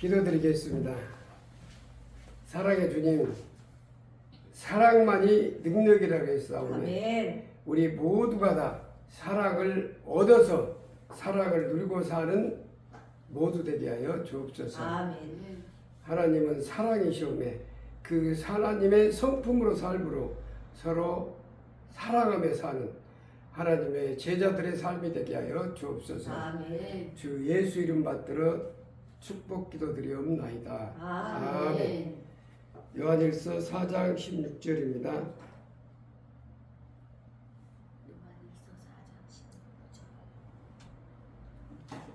기도드리겠습니다. 사랑의 주님, 사랑만이 능력이라고 했사오네. 우리 모두가 다 사랑을 얻어서 사랑을 누리고 사는 모두 되게 하여 주옵소서. 아멘. 하나님은 사랑이시오매 그 하나님의 성품으로 삶으로 서로 사랑하며 사는 하나님의 제자들의 삶이 되게 하여 주옵소서. 아멘. 주 예수 이름 받들어 축복 기도드리옵나이다. 아멘. 요한일서 4장 16절입니다.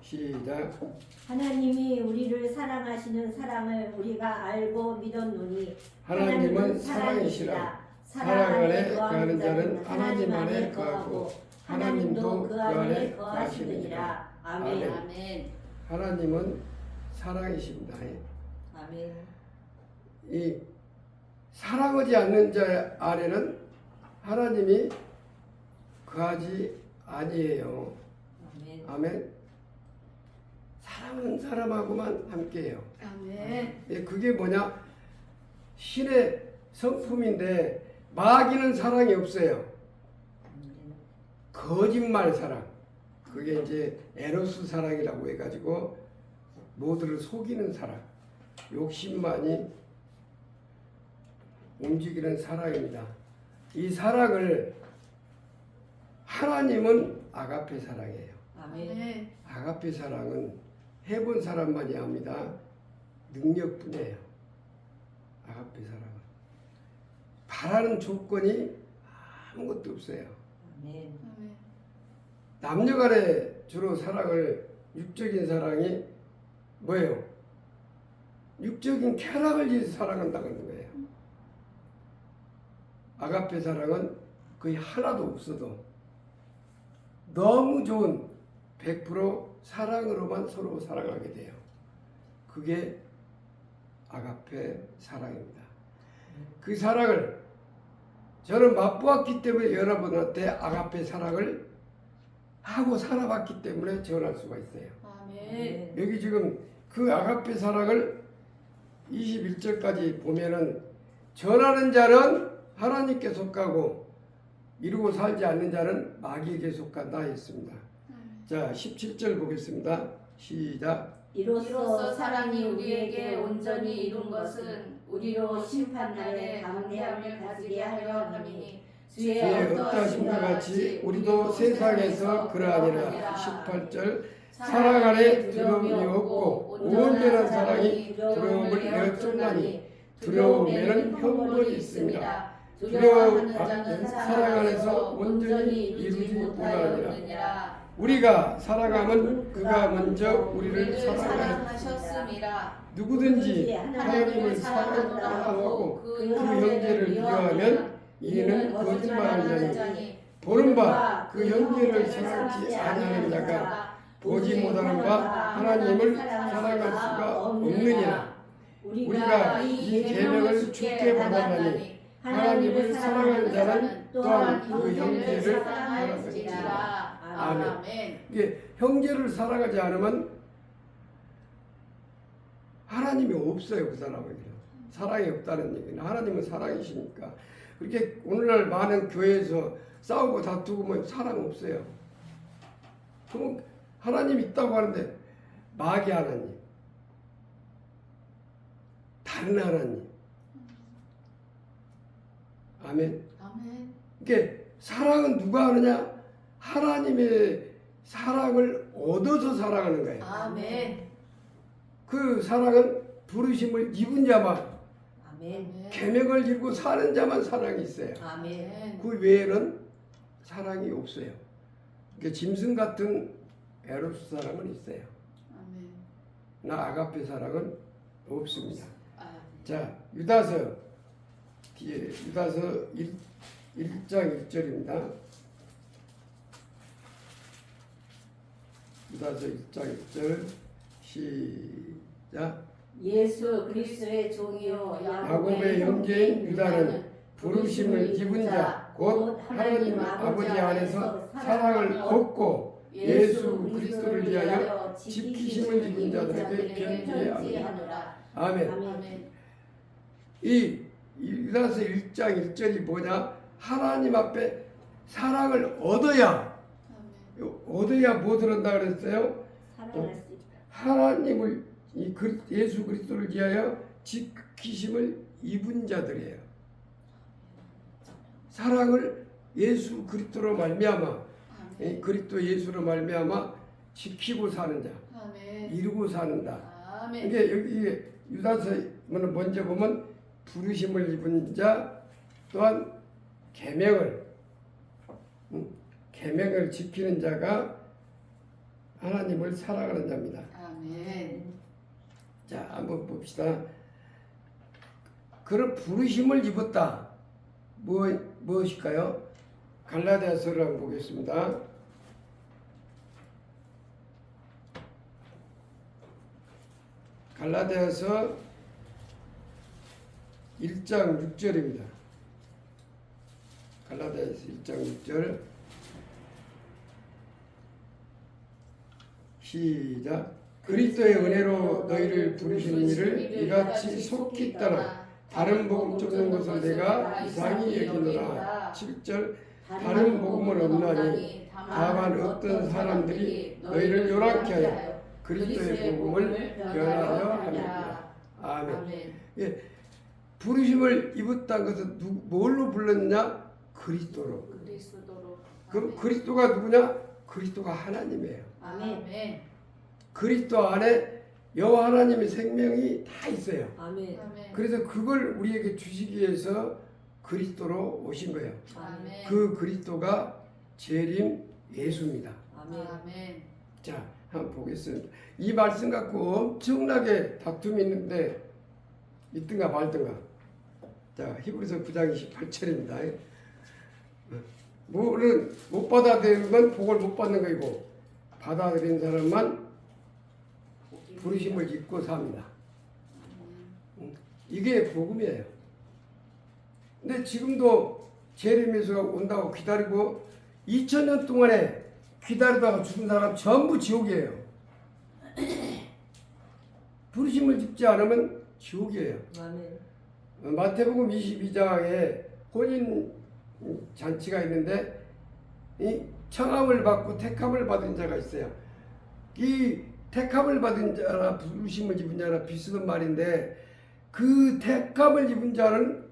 시작. 하나님이 우리를 사랑하시는 사랑을 우리가 알고 믿었노니 하나님은 사랑이시라. 사랑 안에 거하는 자는 하나님 안에 거하고 하나님도 그 안에 거하시느니라. 아멘. 아멘. 하나님은 사랑이십니다. 아멘. 이 사랑하지 않는 자 안에는 하나님이 거하지 아니에요. 아멘. 아멘. 사랑하는 사람하고만 함께해요. 아멘. 예, 그게 뭐냐? 신의 성품인데 마귀는 사랑이 없어요. 거짓말 사랑. 그게 이제 에로스 사랑이라고 해가지고 모두를 속이는 사랑. 욕심만이 움직이는 사랑입니다. 이 사랑을 하나님은 아가페 사랑이에요. 아멘. 아가페 사랑은 해본 사람만이 합니다. 능력뿐이에요. 아가페 사랑은 바라는 조건이 아무것도 없어요. 아멘. 남녀간에 주로 사랑을 육적인 사랑이 뭐예요? 육적인 쾌락을 위해서 사랑한다는 거예요. 아가페 사랑은 거의 하나도 없어도 너무 좋은 100% 사랑으로만 서로 사랑하게 돼요. 그게 아가페 사랑입니다. 그 사랑을 저는 맛보았기 때문에 여러분한테 아가페 사랑을 하고 살아봤기 때문에 전할 수가 있어요. 아멘. 여기 지금 그 아가페 사랑을 21절까지 보면은 전하는 자는 하나님께 속하고 이루고 살지 않는 자는 마귀에게 속한다 했습니다. 자, 17절 보겠습니다. 시작. 이로써 사랑이 우리에게 온전히 이룬 것은 우리로 심판날에 담대함을 가지게 하려 함이니 주의 주의 어떠하심과 같이 우리도 세상에서 그러하니라. 18절 사랑 안에 두려움이 없고 온전한 사랑이 두려움을 내어쫓나니 두려움에는 형벌이 있습니다. 두려움 앞에 사랑 안에서 온전히 이루지 못하느니라. 우리가 사랑하면 그가 먼저 우리를. 사랑하셨음이라. 누구든지 하나님을 사랑하고 그 형제를 비교하면 이는 거짓말하는 자니 보는 바그 형제를 사랑하지 아니하는 자가 보지 못하는 바 하나님을 사랑할 수가 없느니라. 우리가 이 계명을 주께 받았나니 하나님을 사랑하는 자는 또한 그 형제를 사랑할지니라. 아멘. 아멘. 이게 형제를 사랑하지 않으면 하나님이 없어요 그 사람에게는 사랑이 없다는 얘기는 하나님은 사랑이시니까 그렇게 오늘날 많은 교회에서 싸우고 다투고 뭐 사랑 없어요 그럼 하나님 있다고 하는데 마귀 하나님 다른 하나님 아멘 아멘. 이게 사랑은 누가 하느냐 하나님의 사랑을 얻어서 사랑하는 거예요 아멘. 그 사랑은 부르심을 입은 자만 아멘. 계명을 입고 사는 자만 사랑이 있어요. 아멘. 그 외에는 사랑이 없어요. 그 짐승 같은 에로스 사랑은 있어요. 아멘. 나 아가페 사랑은 없습니다. 아멘. 자 유다서 뒤에 유다서 1, 1장 1절입니다. 유다서 1장 1절 시작 예수 그리스도의 종이요 야곱의 형제인 유다는 부르심을 입은 자, 곧 하나님 아버지 안에서 사랑을 얻고 예수 그리스도를 위하여 지키심을 입은 자들에게. 편지하노라. 아멘. 아멘. 이 이라서 1장 1절이 뭐냐? 하나님 앞에 사랑을 얻어야 얻어야 무엇을 한다 그랬어요? 하나님을 이 그리- 예수 그리스도를 위하여 지키심을 입은 자들이에요. 사랑을 예수 그리스도로 말미암아 이 그리스도 예수로 말미암아 지키고 사는 자, 아멘. 이루고 사는다. 아멘. 이게 여기 유다서는 먼저 보면 부르심을 입은 자 또한 계명을 음, 계명을 지키는 자가 하나님을 사랑하는 자입니다. 아멘. 자, 한번 봅시다. 그런 부르심을 입었다. 뭐 무엇일까요? 갈라디아서를 한번 보겠습니다. 갈라디아서 1장 6절입니다. 갈라디아서 1장 6절 시작 그리스도의 은혜로 너희를 부르신 이를 이같이 속히 따라 다른 복음 쫓는 것을 내가 이상히 여기노라 7절 다른 복음은 없나니 다만 어떤 사람들이 너희를 요란케 하여 그리스도의 복음을 변하려 합니다. 아멘. 아멘. 부르심을 입었다는 것은 누, 뭘로 불렀냐? 그리스도로. 그리스도로. 그럼 그리스도가 누구냐? 그리스도가 하나님이에요. 아멘. 그리스도 안에 여호와 하나님의 생명이 다 있어요. 아멘. 그래서 그걸 우리에게 주시기 위해서 그리스도로 오신 거예요. 아멘. 그 그리스도가 재림 예수입니다. 아멘. 자, 한번 보겠습니다. 이 말씀 갖고 엄청나게 다툼이 있는데 있든가 말든가. 자, 히브리서 9장 28절입니다. 뭐는 못 받아들이는 건 복을 못 받는 거이고 받아들인 사람만 부르심을 입고 삽니다. 음, 이게 복음이에요. 근데 지금도 제레미야가 온다고 기다리고 2000년 동안에 기다리다가 죽은 사람 전부 지옥이에요. 부르심을 입지 않으면 지옥이에요. 아멘. 어, 마태복음 22장에 혼인 잔치가 있는데 이 청함을 받고 택함을 받은 자가 있어요. 이 택함을 받은 자나 부르심을 입은 자나 비슷한 말인데 그 택함을 입은 자는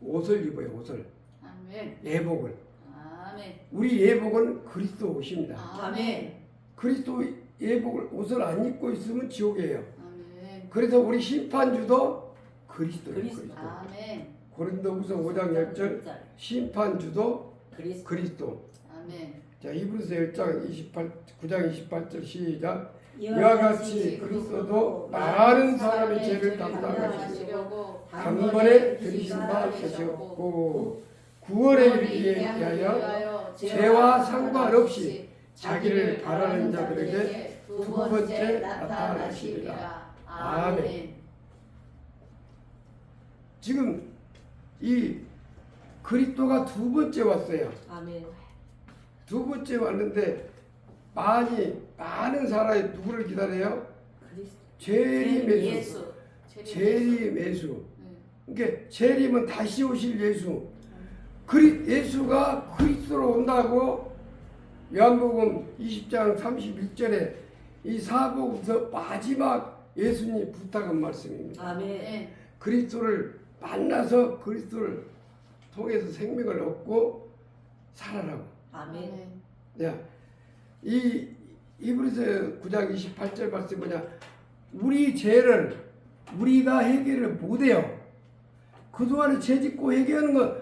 옷을 입어요. 옷을 아멘. 예복을 아멘. 우리 예복은 그리스도 옷입니다. 아멘. 그리스도 예복을 옷을 안 입고 있으면 지옥이에요. 아멘. 그래서 우리 심판주도 그리스도예요. 그리스도. 그리스도. 아멘. 고린도후서 5장 10절 심판주도 그리스도. 그리스도. 아멘. 자, 이브리서 1장 28 9장 28절 시작. 이와 같이 그리스도도 많은 사람의 죄를 담당하시고 단번에 들이신 바 되셨고 구원에 이르기에 위하여 죄와 상관없이 자기를 바라는 자들에게 두 번째 나타나시리라. 아멘. 지금 이 그리스도가 두 번째 왔어요. 아멘. 두 번째 왔는데 많이 많은 사람이 누구를 기다려요? 그리스도. 재림 예수. 예수. 재림 예수. 네. 그러니까 재림은 다시 오실 예수. 그리 예수가 그리스도로 온다고 요한복음 20장 31절에 이 사복음서 마지막 예수님 부탁한 말씀입니다. 아멘. 아멘. 그리스도를 만나서 그리스도를 통해서 생명을 얻고 살아라고. 아멘. 야, 이 이브리서 9장 28절 말씀 뭐냐? 우리 죄를 우리가 해결을 못해요. 그동안에 죄 짓고 해결하는 거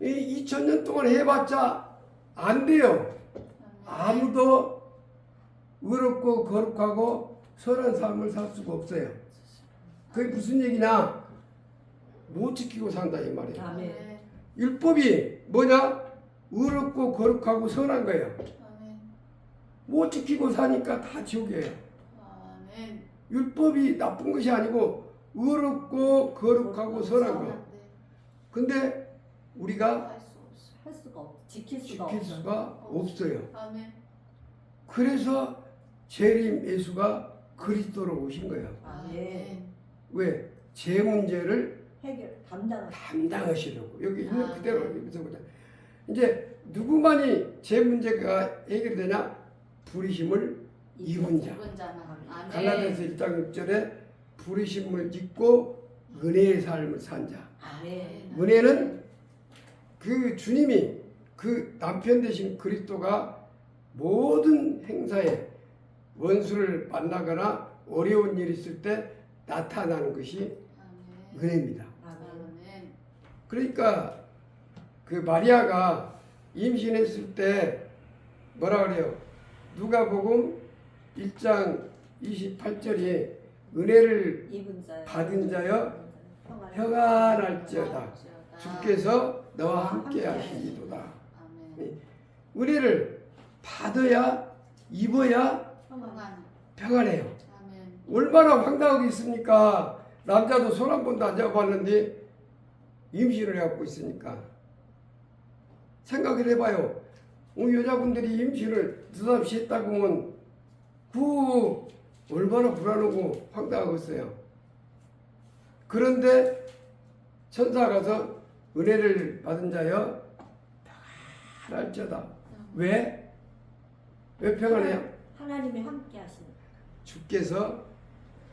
2000년 동안 해봤자 안 돼요. 아무도 의롭고 거룩하고 선한 삶을 살 수가 없어요. 그게 무슨 얘기냐? 못 지키고 산다 이 말이에요. 아멘. 율법이 뭐냐? 의롭고 거룩하고 선한 거예요. 아멘. 못 지키고 사니까 다 지옥이에요. 아멘. 율법이 나쁜 것이 아니고 의롭고 거룩하고 선한 거. 근데 우리가 할수 없어. 할 수가 없. 지킬 수가 지킬 없어. 수가 없어요. 아멘. 그래서 재림 예수가 그리스도로 오신 거예요. 아멘. 왜? 제 문제를 해결 담당. 담당하시려고 여기 있는 아, 그대로 네. 여기서 보자. 이제 누구만이 제 문제가 해결되냐? 부리심을 입은 자. 아멘. 갈라디아서 1장 6절에 부리심을 입고 은혜의 삶을 산 자. 아멘. 은혜는 그 주님이 그 남편 되신 그리스도가 모든 행사에 원수를 만나거나 어려운 일이 있을 때 나타나는 것이 아멘. 은혜입니다. 아멘. 그러니까 그 마리아가 임신했을 때 뭐라 그래요? 누가복음 1장 28절이 은혜를. 받은 자여 평안할지어다 주께서 너와 함께 하시리도다. 아멘. 은혜를 받아야 입어야 평안. 평안해요. 얼마나 황당하게 있습니까? 남자도 손 한 번도 안 잡았는데 임신을 해갖고 있으니까 생각을 해봐요. 우리 여자분들이 임신을 느닷없이 했다고 하면 그 얼마나 불안하고 황당하겠어요. 그런데 천사 가서 은혜를 받은 자여 평안할지어다. 왜? 왜 평안해요? 하나님이 함께 하시는. 주께서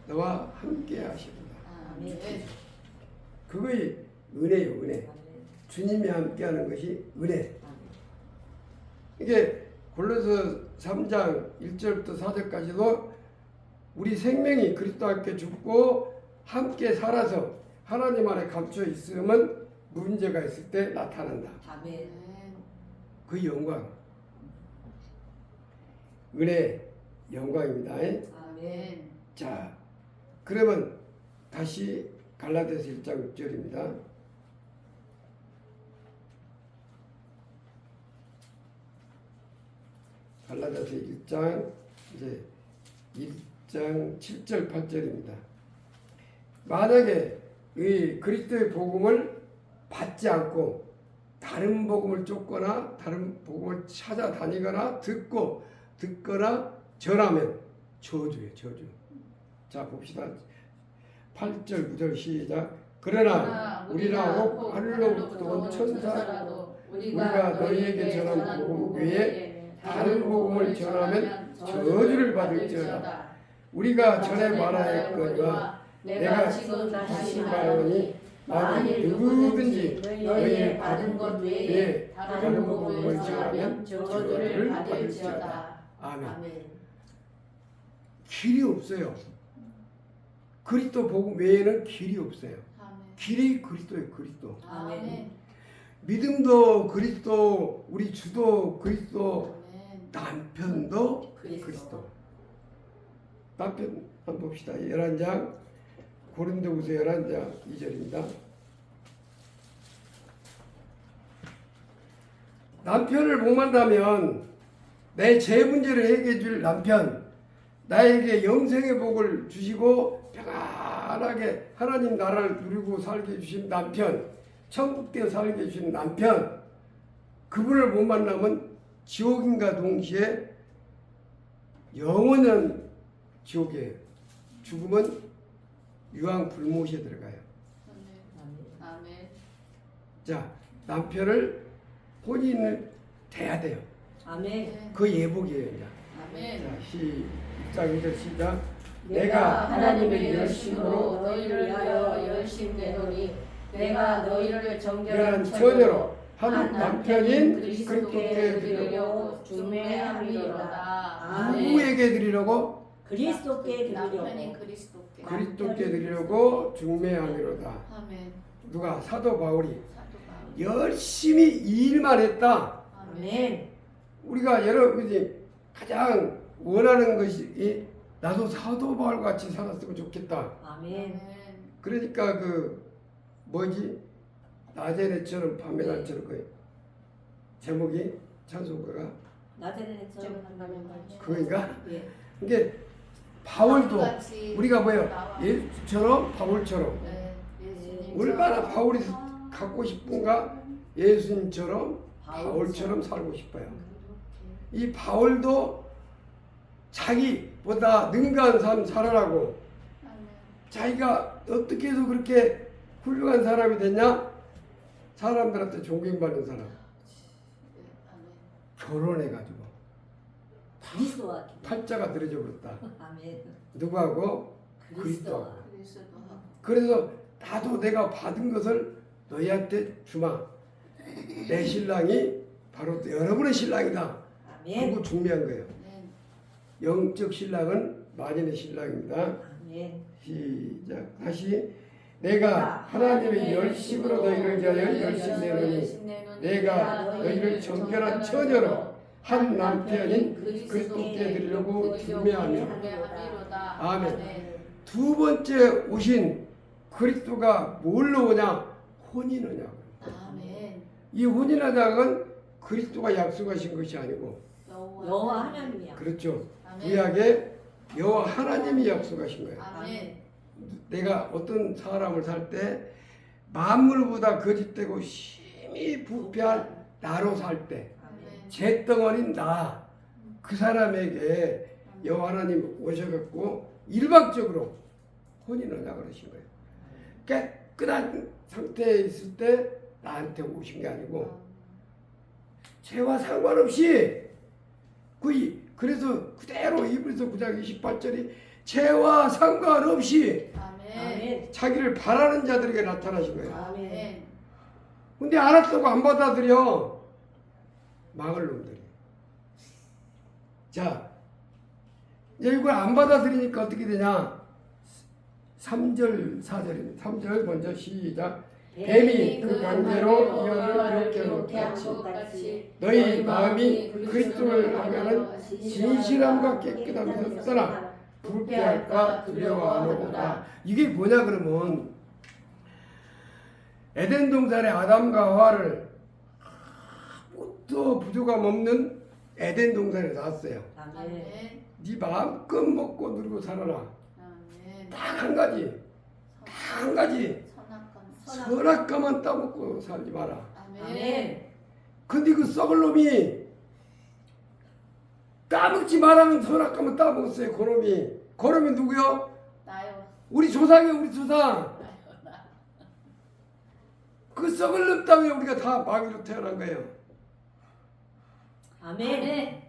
너와 함께 하시리라. 그거이 은혜요, 은혜. 아멘. 주님이 함께 하는 것이 은혜. 아멘. 이게 골로서 3장 1절부터 4절까지도 우리 생명이 그리스도와 함께 죽고 함께 살아서 하나님 안에 감춰 있으면 문제가 있을 때 나타난다. 아멘. 그 영광. 은혜 영광입니다. 아멘. 자, 그러면 다시 갈라디아서 1장 6절입니다. 갈라디아서 1장 이제 1장 7절 8절입니다. 만약에 이 그리스도의 복음을 받지 않고 다른 복음을 쫓거나 다른 복음을 찾아다니거나 듣고 듣거나 전하면 저주예요, 저주. 자 봅시다. 8절 9절 시작. 그러나 우리나 혹 하늘로부터 온 천사라도 우리가 너희에게 전한 복음 외에 다른 복음을 전하면 저주를 받을지어다. 우리가 전에 말하였거니와 내가 지금 다시 말하노니 만일 누구든지 너희의 받은 것 외에 다른 복음을 전하면 저주를 받을지어다. 아멘. 아멘. 길이 없어요. 그리스도 복음 외에는 길이 없어요. 아멘. 길이 그리스도예요, 그리스도. 아멘. 믿음도 그리스도, 우리 주도 그리스도, 아멘. 남편도 그리스도. 그리스도. 남편 한번 봅시다. 11장 고린도후서 11장 2절입니다. 남편을 못 만나면 내 제 문제를 해결해 줄 남편 나에게 영생의 복을 주시고 평안하게 하나님 나라를 누리고 살게 해주신 남편 천국되어 살게 해주신 남편 그분을 못 만나면 지옥인과 동시에 영원한 지옥에 죽으면 유황 불못에 들어가요. 아멘. 아멘. 자 남편을 혼인을 돼야 돼요. 아멘. 그 예복이에요. 이제. 아멘. 자 시작 이절 시작. 내가 하나님의 열심으로 너희를 위하여 열심되노니 내가 너희를 정결한 결한 처녀로 한한 남편인 그리스도께 드리려고. 아멘. 누구에게 드리려고 그리스도께 드리려고. 그리스도께. 그리스도께 드리려고 중매함이로다. 아멘. 누가 사도 바울이 사도 바울. 열심히 일만 했다. 아멘. 우리가 여러분이 가장 원하는 것이 이 나도 사도 바울 같이 살았으면 좋겠다. 아멘. 아멘. 그러니까 그 뭐지 내처럼 밤의 네. 날처럼 그 제목이 찬송가가 낮에는 저녁 한다면 같이. 그거인가? 예. 이게 바울도 우리가 뭐예요? 예수처럼 바울처럼 네. 얼마나 바울이 갖고 싶은가 예수님처럼 바울처럼 살고 싶어요. 이 바울도 자기 그리스도보다 능가한 삶 살아라고. 자기가 어떻게 해서 그렇게 훌륭한 사람이 됐냐? 사람들한테 존경받는 사람. 네, 아멘. 결혼해가지고 그리스도와 팔자가 들어져 버렸다. 아멘. 누구하고? 그리스도와 그리스도하고 그래서 나도 내가 받은 것을 너희한테 주마. 내 신랑이 바로 여러분의 신랑이다. 아멘. 그거 중요한 거예요. 네. 영적 신랑은 만인의 신랑입니다. 아멘. 시작. 다시 내가 하나님의 열심으로 너희를 위하여 열심 내노니 내가 너희를 정결한 처녀로 한 남편인 그리스도께 드리려고 준비하며 아멘. 두 번째 오신 그리스도가 뭘로 오냐? 혼인하냐고. 아멘. 이 혼인하자는 그리스도가 약속하신 것이 아니고 여호와 하나님이야. 그렇죠. 아멘. 구약에 여호와 하나님이 약속하신 거예요. 아멘. 내가 어떤 사람을 살 때 만물보다 거짓되고 심히 부패한 나로 살 때 아멘. 잿덩어린 나 그 사람에게 여호와 하나님 오셔갖고 일방적으로 혼인하자 그러신 거예요. 깨끗한 상태에 있을 때 나한테 오신 게 아니고 죄와 상관없이 그 이- 그래서 그대로 이브리서 9장 28절이 죄와 상관없이. 아멘. 자기를 바라는 자들에게 나타나신 거예요. 아멘. 근데 알았다고 안 받아들여 망할 놈들이. 자, 이제 이걸 안 받아들이니까 어떻게 되냐? 3절, 4절입니다. 3절 먼저 시작. 뱀이 그 강제로 이어를 이렇게 놓같이 같이 너희 마음이 그리스도를 하면은 진실함과 깨끗함에서 떠나 불쾌할까 두려워하노라. 이게 뭐냐 그러면 에덴 동산의 아담과 하와를 아무것도 부족함 없는 에덴 동산에 나왔어요. 아멘. 네 마음껏 먹고 누리고 살아라. 아멘. 딱 한 가지, 딱 한 가지 선악감. 선악과만 따먹고 살지 마라. 아멘. 아멘. 근데 그 썩을 놈이 따먹지 말라는 선악과만 따먹었어요. 그놈이. 그놈이 누구요? 나요. 우리 조상이요, 우리 조상. 그 썩을 놈 때문에 우리가 다 마귀로 태어난 거예요. 아멘. 아멘.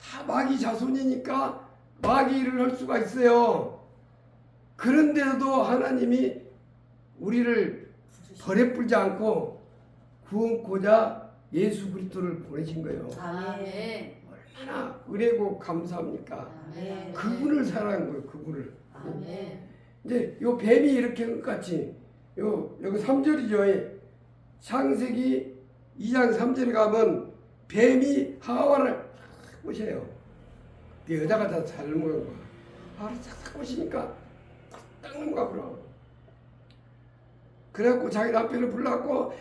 다 마귀 자손이니까 마귀 일을 할 수가 있어요. 그런데도 하나님이 우리를 벌에 불지 않고 구원코자 예수 그리스도를 보내신 거예요. 아멘. 얼마나 은혜고 감사합니까? 아멘. 그분을 사랑한 거예요. 그분을. 아멘. 이제 요 뱀이 이렇게 한것 같이 요 여기 3절이죠. 창세기 2장 3절에 가면 뱀이 하와를. 그 여자가 다잘 먹은 거야. 하와를 싹싹 보시니까 딱 넘어가 버려. 그래갖고 자기 남편을 불러갖고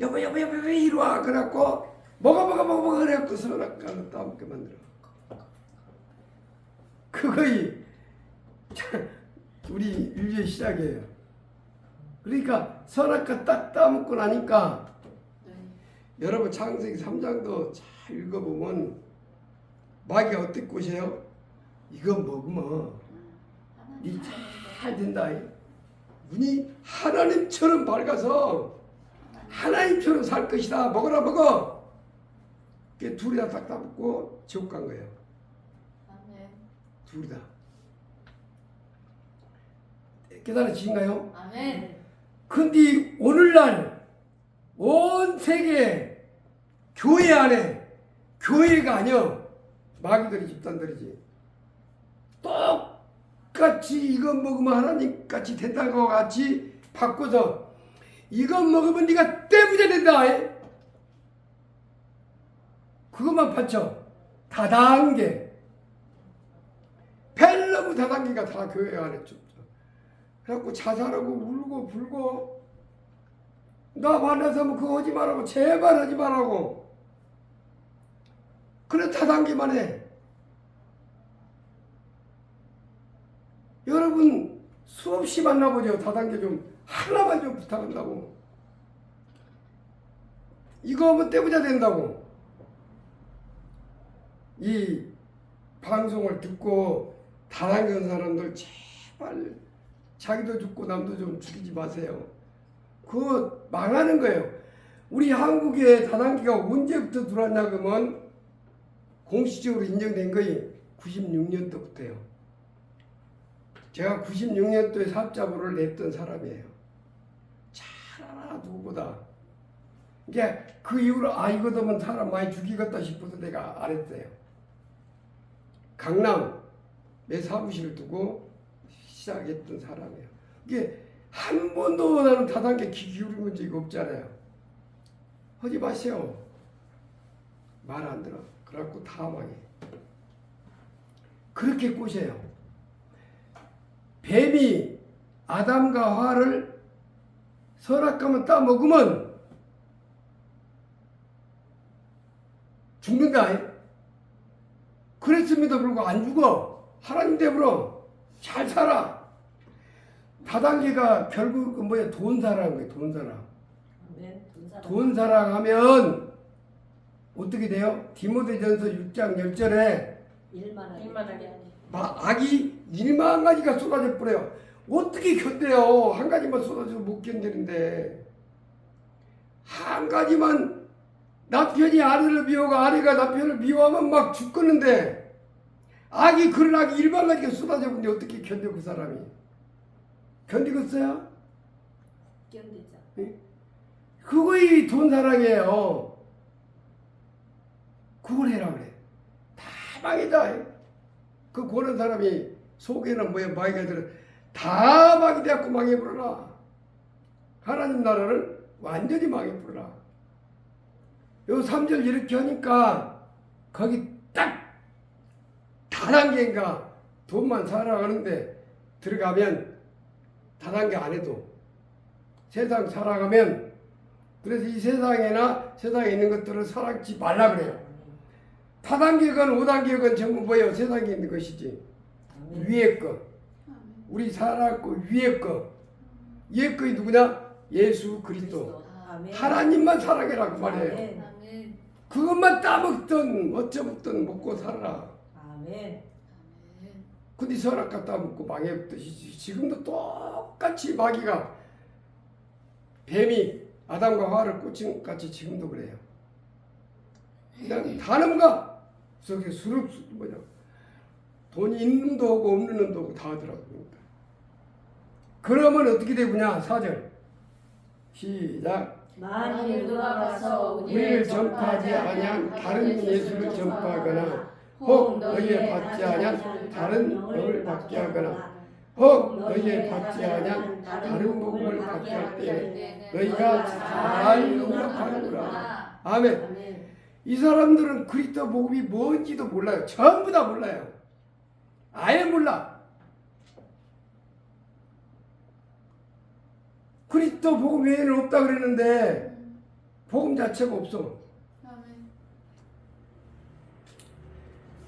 여보 여보 여보 여보 이리 와. 그래갖고 먹어 먹어 먹어 먹어 그래갖고 선악과를 따먹게 만들어. 그거이 참 우리 인류의 시작이에요. 그러니까 선악과 딱 따먹고 나니까 네. 여러분 창세기 3장도 잘 읽어보면 마귀가 어떻게 꼬셔요? 이거 먹으면 니잘 된다. 눈이 하나님처럼 밝아서 하나님처럼 살 것이다. 먹어라 먹어. 그 둘이 다딱 따먹고 지옥 간 거예요. 아멘. 둘이 다. 깨달아지신가요? 아멘. 근데 오늘날 온 세계 교회 안에 교회가 아니여 마귀들이 집단들이지. 똑같이 이거 먹으면 하나님 같이 된다고 같이 바꿔서 이거 먹으면 네가 떼부자 된다. 그것만 받쳐. 다단계. 펠러브 다단계가 다 교회 안에 좀 그래갖고 자살하고 울고 불고 나 만나서 뭐 그거 하지 말라고 제발 하지 말라고 그래 다단계만 해 여러분 수없이 만나보죠 다단계 좀 하나만 좀 부탁한다고 이거 하면 떼부자 된다고 이 방송을 듣고 다단계한 사람들 제발 자기도 죽고 남도 좀 죽이지 마세요. 그거 망하는 거예요. 우리 한국에 다단계가 언제부터 들어왔냐 그러면 공식적으로 인정된 거이 96년도부터요. 제가 96년도에 사업자부를 냈던 사람이에요. 잘 알아 누구보다. 이게 그 이후로 아 이거 되면 사람 많이 죽이겠다 싶어서 내가 안 했어요. 강남 내 사무실을 두고 시작했던 사람이에요. 이게 한 번도 나는 다단계 귀 기울인 적이 없잖아요. 하지 마세요. 말 안 들어. 그래갖고 다 망해. 그렇게 꼬셔요. 뱀이 아담과 화를 선악과만 따먹으면 죽는다. 그랬음에도 불구하고 안 죽어. 하나님 되불어. 잘 살아. 다단계가 결국 뭐야 돈 사랑한 사랑. 돈 사랑. 돈 사랑하면 어떻게 돼요? 디모데전서 6장 10절에 일만 하게. 일만 하게 하니. 악이 일만 가지가 쏟아져 버려요. 어떻게 견뎌요? 한 가지만 쏟아져도 못 견디는데 한 가지만 남편이 아내를 미워하고 아내가 남편을 미워하면 막 죽겠는데 악이 그런 악이 일만 가지가 쏟아져 버는데 어떻게 견뎌 그 사람이 견디겠어요? 견디자. 그거이 돈 사랑이에요. 그걸 해라 그래. 다 망이다. 그 고는 사람이 속에는 뭐야 마귀가 들어 다 마귀 되었고 망해버려라. 하나님 나라를 완전히 망해버려라. 요 3절 이렇게 하니까 거기 딱 다단계인가 돈만 살아가는데 들어가면 다단계 안 해도 세상 살아가면 그래서 이 세상에나 세상에 있는 것들을 사랑지 말라 그래요. 다단계건 5단계건 전부 뭐예요? 세상에 있는 것이지. 아멘. 위에 거. 우리 살았고 위에 거. 위에 거이 누구냐? 예수 그리스도. 아멘. 하나님만 사랑해라 그 말이에요. 아멘. 그것만 따먹든 어쩌먹든 먹고 살아라. 아멘. 근데 선악과 따먹고 망해버듯이 지금도 똑같이 마귀가 뱀이 아담과 하와를 꽂힌 것 같이 지금도 그래요. 그냥 다는가 저게 수를 뭐냐 돈이 있는 놈도 하고 없는 놈도 하고 다 하더라고 그러니까. 그러면 어떻게 되구냐 사절 시작 만일 누가 가서 우리를 전파하지 아니한 다른 예수를 전파하거나 혹 너희에 받지 아니한 다른 영을 받게 하거나 혹 너희에 받지 아니한 다른 복음을 받게 할 때에 너희가 잘 응답하는구나. 아멘. 이 사람들은 그리스도 복음이 뭔지도 몰라요. 전부 다 몰라요. 아예 몰라. 그리스도 복음 외에는 없다 그랬는데 복음 자체가 없어.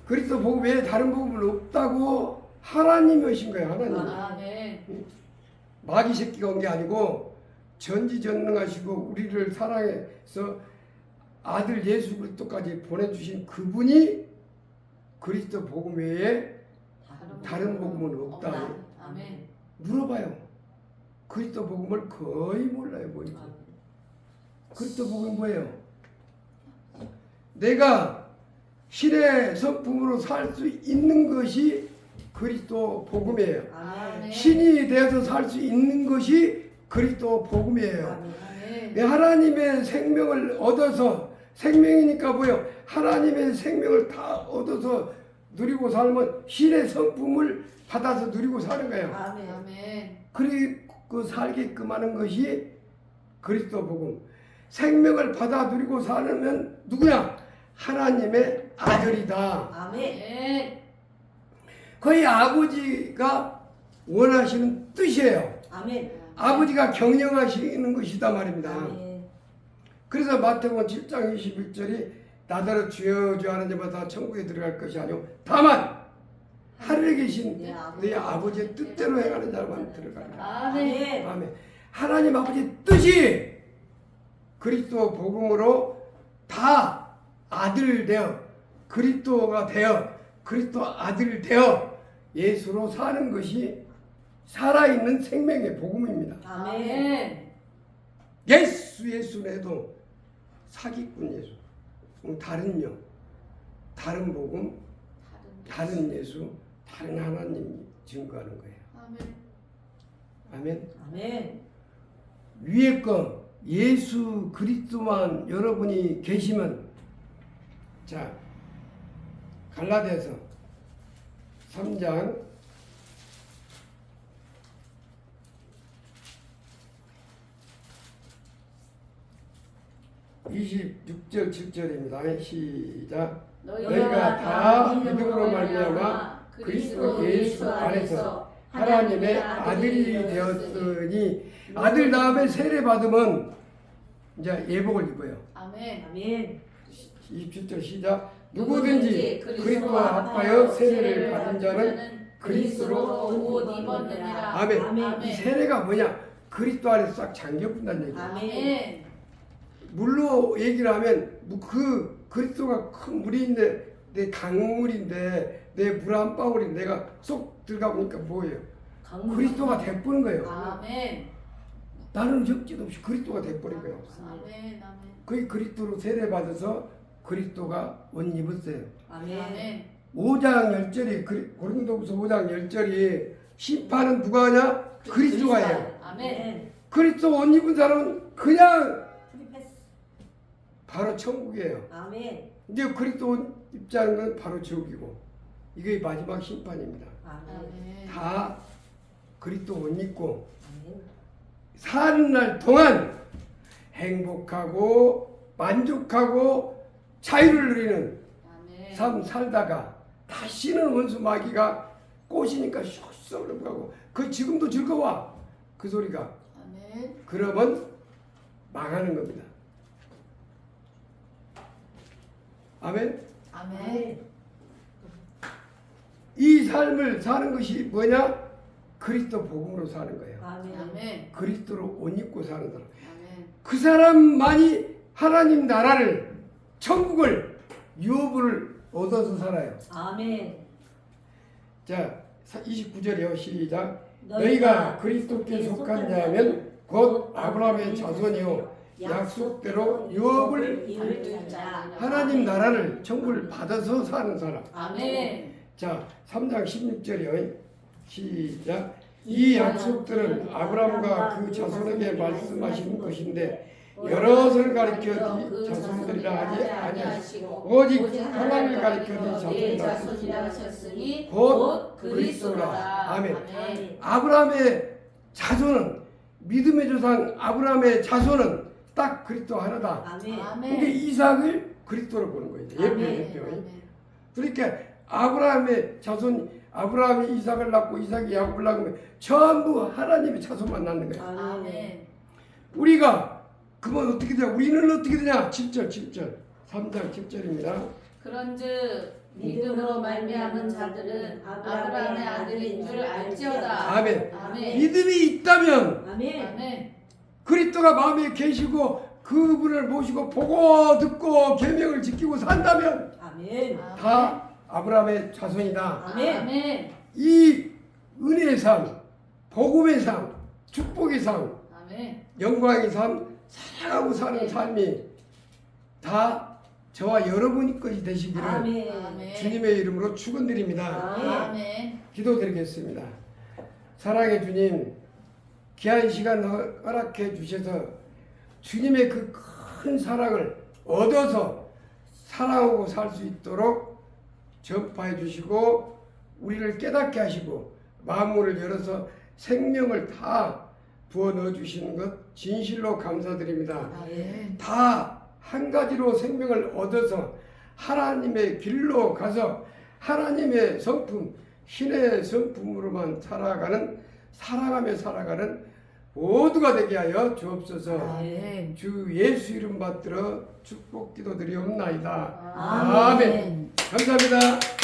그리스도 복음 외에 다른 복음은 없다고 하나님이 오신 거예요. 하나님. 아멘. 마귀 새끼가 온 게 아니고 전지전능하시고 우리를 사랑해서 아들 예수 그리스도까지 보내주신 그분이 그리스도 복음 외에 다른 복음은 없다. 아멘. 물어봐요. 그리스도 복음을 거의 몰라요. 뭐지? 그리스도 복음이 뭐예요? 내가 신의 성품으로 살 수 있는 것이 그리스도 복음이에요. 신이 되어서 살 수 있는 것이 그리스도 복음이에요. 하나님의 생명을 얻어서 생명이니까 뭐요? 하나님의 생명을 다 얻어서 누리고 살면 신의 성품을 받아서 누리고 사는 거예요. 아멘. 아멘. 그리고 살게끔 하는 것이 그리스도 복음. 생명을 받아 누리고 사는 누구야? 하나님의 아들이다. 아멘. 아멘. 거의 아버지가 원하시는 뜻이에요. 아멘. 아버지가 경영하시는 것이다 말입니다. 아멘. 그래서 마태복음 7장 21절이 나더러 주여 주여 하는 자마다 천국에 들어갈 것이 아니오 다만 하늘에 계신 내 아버지. 네 아버지의 뜻대로 행하는 자만 들어가리라. 아멘. 아멘. 하나님 아버지의 뜻이 그리스도 복음으로 다 아들 되어 그리스도가 되어 그리스도 아들 되어 예수로 사는 것이 살아있는 생명의 복음입니다. 아멘. 예수 예수는 해도 사기꾼 예수, 음, 다른 영, 다른 복음, 다른 예수, 다른 하나님 증거하는 거예요. 아멘. 아멘. 아멘. 위에 거 예수 그리스도만 여러분이 계시면 자 갈라디아서 3장 26절 7절입니다. 시작. 너희가 다 믿음으로 말미암아 그리스도 예수 안에서 하나님의 아들이 되었으니 아들 다음에 세례 받으면 이제 예복을 입어요. 아멘. 아멘. 27절 시작. 누구든지 그리스도와 합하여 세례를 받은 자는 그리스도로 옷 입었느니라. 아멘. 아멘. 이 세례가 뭐냐? 그리스도 안에 싹 잠겨 본다는 얘기야. 아멘. 물로 얘기를 하면 뭐그 그리스도가 큰 물인데 내 강물인데 내 물 한 방울이 내가 쏙 들어가 보니까 뭐예요? 강물. 그리스도가 돼버린 거예요. 아멘. 나는 적지도 없이 그리스도가 돼버린 거예요. 아멘. 아멘. 거기 그리스도로 세례 받아서 그리스도가 옷 입었어요. 아멘. 아멘. 5장 10절이 고린도후서 5장 10절이 심판은 누가 하냐? 그리스도가 해요. 아멘. 그리스도 옷 입은 사람은 그냥. 바로 천국이에요. 아멘. 근데 그리스도 않은 건 바로 지옥이고 이게 마지막 심판입니다. 아멘. 다 그리스도 옷 입고 아멘. 사는 날 동안 행복하고 만족하고 자유를 누리는 아멘. 삶 살다가 다시는 원수 마귀가 꼬시니까 쑥 넘어가고 그 지금도 즐거워 그 소리가 아멘. 그러면 망하는 겁니다. 아멘. 아멘. 이 삶을 사는 것이 뭐냐? 그리스도 복음으로 사는 거예요. 아멘. 아멘. 그리스도로 옷 입고 사는 사람. 아멘. 그 사람만이 하나님 나라를 천국을 유업을 얻어서 살아요. 아멘. 자, 29절이요. 시작. 너희가 그리스도께 속한 자면 곧 아브라함의 자손이요 약속대로 유업을 이룰 자. 하나님 나라를 천국을 받아서 사는 사람. 아멘. 자, 3장 16절이요. 시작. 이 약속들은 아브라함과 그 자손에게 말씀하신 것인데 여럿을 가리켜 네 자손들이라 하지 아니하시고 오직 하나님을 가리켜 네 자손이라 하셨으니 곧곧 그리스도라. 아멘. 아브라함의 자손은 믿음의 조상 아브라함의 자손은 딱 그리스도 하나다. 아멘. 아멘. 이삭을 그리스도로 보는 거예요. 예표. 예표. 그러니까 아브라함의 자손 아브라함이 이삭을 낳고 이삭이 야곱을 낳으면 전부 하나님의 자손만 낳는 거예요. 아멘. 우리가 그러면 어떻게 되냐? 우리는 어떻게 되냐? 7절 7절 3장 7절입니다. 그런즉 믿음으로 말미암은 자들은 아브라함의 아들인 줄 알지어다. 아멘. 아멘. 믿음이 있다면 아멘. 아멘. 그리스도가 마음에 계시고 그분을 모시고 보고 듣고 계명을 지키고 산다면 아멘. 다 아브라함의 자손이다. 아멘. 아멘. 이 은혜의 삶, 복음의 삶, 축복의 삶, 아멘. 영광의 삶, 사랑하고 사는 삶이 다 저와 여러분이 것이 되시기를. 아멘. 주님의 이름으로 축원드립니다. 아멘. 기도드리겠습니다. 사랑의 주님, 귀한 시간 허- 허락해 주셔서 주님의 그 큰 사랑을 얻어서 사랑하고 살 수 있도록 전파해 주시고 우리를 깨닫게 하시고 마음문을 열어서 생명을 다 부어 넣어 주시는 것 진실로 감사드립니다. 아멘. 다한 가지로 생명을 얻어서 하나님의 길로 가서 하나님의 성품, 신의 성품으로만 살아가는 사랑하며 살아가는 모두가 되게 하여 주옵소서. 아멘. 주 예수 이름 받들어 축복 기도드리옵나이다. 아멘. 감사합니다.